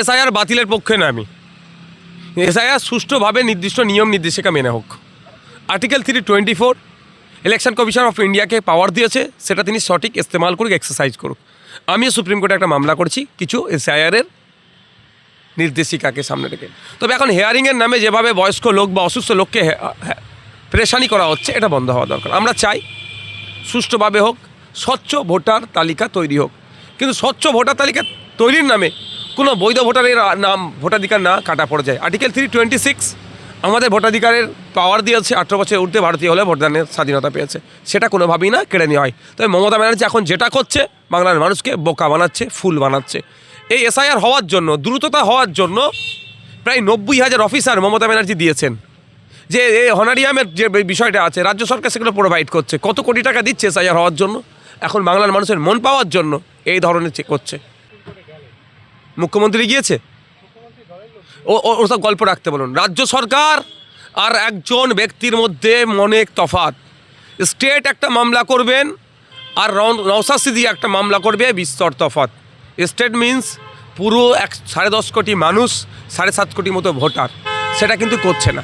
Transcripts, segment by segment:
SIR বাতিলের পক্ষে না আমি। এসআইআর সুষ্ঠুভাবে নির্দিষ্ট নিয়ম নির্দেশিকা মেনে হোক। Article three twenty four election commission of ইন্ডিয়াকে পাওয়ার দিয়েছে, সেটা তিনি সঠিক ইস্তেমাল করুক এক্সারসাইজ করুক। আমিও সুপ্রিম কোর্টে একটা মামলা করছি, কিছু এসআইআরের নির্দেশিকাকে সামনে রেখে। তবে এখন হেয়ারিংয়ের নামে যেভাবে বয়স্ক লোক বা অসুস্থ লোককে প্রেশানি করা হচ্ছে, এটা বন্ধ হওয়া দরকার। আমরা চাই সুষ্ঠুভাবে হোক, স্বচ্ছ ভোটার তালিকা তৈরি হোক। কিন্তু স্বচ্ছ ভোটার তালিকা তৈরির নামে কোনো বৈধ ভোটারের নাম, ভোটাধিকার না কাটা পড়ে যায়। আর্টিকেল থ্রি টোয়েন্টি সিক্স আমাদের ভোটাধিকারের পাওয়ার দিয়েছে, আঠেরো বছর ঊর্ধ্বে ভারতীয় হলে ভোটদানের স্বাধীনতা পেয়েছে। সেটা কোনোভাবেই না কেড়ে নেওয়া হয়। তবে মমতা ব্যানার্জি এখন যেটা করছে, বাংলার মানুষকে বোকা বানাচ্ছে, ফুল বানাচ্ছে। এই এসআইআর হওয়ার জন্য, দ্রুততা হওয়ার জন্য প্রায় নব্বই হাজার অফিসার মমতা ব্যানার্জি দিয়েছেন। যে এই হনারিয়ামের যে বিষয়টা আছে, রাজ্য সরকার সেগুলো প্রোভাইড করছে। কত কোটি টাকা দিচ্ছে এসআইআর হওয়ার জন্য? এখন বাংলার মানুষের মন পাওয়ার জন্য এই ধরনের করছে। মুখ্যমন্ত্রী গিয়েছে? ও, ও- ওসব গল্প রাখতে বলুন। রাজ্য সরকার আর একজন ব্যক্তির মধ্যে অনেক তফাৎ। স্টেট একটা মামলা করবেন আর নওশাদ সিদ্দিকী একটা মামলা করবে, বিস্তর তফাৎ। স্টেট মিন্স পুরো এক, সাড়ে দশ কোটি মানুষ, সাড়ে সাত কোটি মতো ভোটার। সেটা কিন্তু করছে না।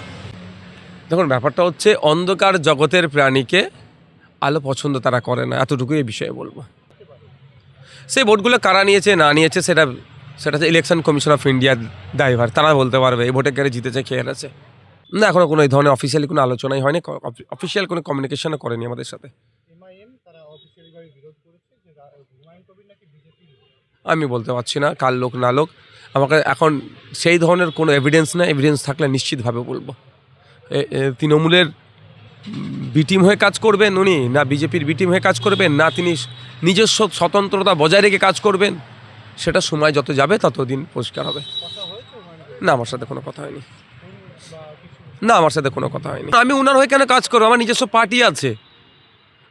দেখুন, ব্যাপারটা হচ্ছে অন্ধকার জগতের প্রাণীকে আলো পছন্দ তারা করে না। এতটুকুই এই বিষয়ে বলব। সেই ভোটগুলো কারা নিয়েছে, না নিয়েছে, সেটা সেটা হচ্ছে ইলেকশন কমিশন অফ ইন্ডিয়ার ড্রাইভার তারা বলতে পারবে এই ভোটে কেড়ে জিতেছে খেয়ে এনেছে না এখনও কোনো এই ধরনের অফিসিয়ালি কোনো আলোচনাই হয়নি অফিসিয়াল কোনো কমিউনিকেশনও করেনি আমাদের সাথে। আমি বলতে পারছি না কার লোক না লোক। আমাকে এখন সেই ধরনের কোনো এভিডেন্স না এভিডেন্স থাকলে নিশ্চিতভাবে বলব। তৃণমূলের বি টিম হয়ে কাজ করবেন উনি না বিজেপির বি টিম হয়ে কাজ করবেন না তিনি নিজস্ব স্বতন্ত্রতা বজায় রেখে কাজ করবেন। সেটা সময় যত যাবে ততদিন পরিষ্কার হবে। না আমার সাথে কোনো কথা হয়নি। না আমার সাথে কোনো কথা হয়নি। আমি উনার হয়ে কেন কাজ করব? আমার নিজস্ব পার্টি আছে।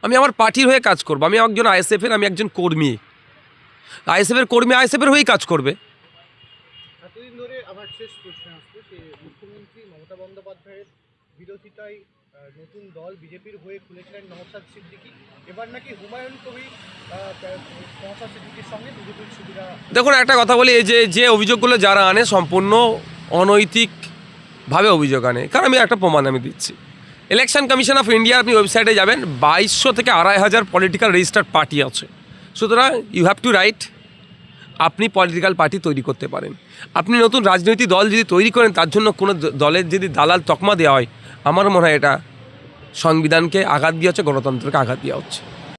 আমি আমার পার্টির হয়ে কাজ করব। আমি একজন আইএসএফের আমি একজন কর্মী। আইএসএফের কর্মী আইএসএফের হয়েই কাজ করবে। এতদিন ধরে আমার শেষ প্রশ্ন আসছে যে মুখ্যমন্ত্রী মমতা বন্দ্যোপাধ্যায়ের বিরোধিতায় নতুন দল বিজেপির হয়ে খুলেছিলেন নওশাদ সিদ্দিকী। এবার নাকি হুমায়ুন কবির সিদ্দিকীর সঙ্গে বিজেপির সুবিধা দেখুন, একটা কথা বলি, এই যে যে অভিযোগগুলো যারা আনে সম্পূর্ণ অনৈতিকভাবে অভিযোগ আনে। কারণ আমি একটা প্রমাণ আমি দিচ্ছি। ইলেকশন কমিশন অফ ইন্ডিয়া আপনি ওয়েবসাইটে যাবেন, বাইশশো থেকে আড়াই হাজার পলিটিক্যাল রেজিস্টার্ড পার্টি আছে। সুতরাং ইউ হ্যাভ টু রাইট আপনি পলিটিক্যাল পার্টি তৈরি করতে পারেন। আপনি নতুন রাজনৈতিক দল যদি তৈরি করেন, তার জন্য কোনো দলের যদি দালাল তকমা দেওয়া হয় আমার মনে হয় এটা সংবিধানকে আঘাত দেওয়া হচ্ছে গণতন্ত্রকে আঘাত দেওয়া হচ্ছে।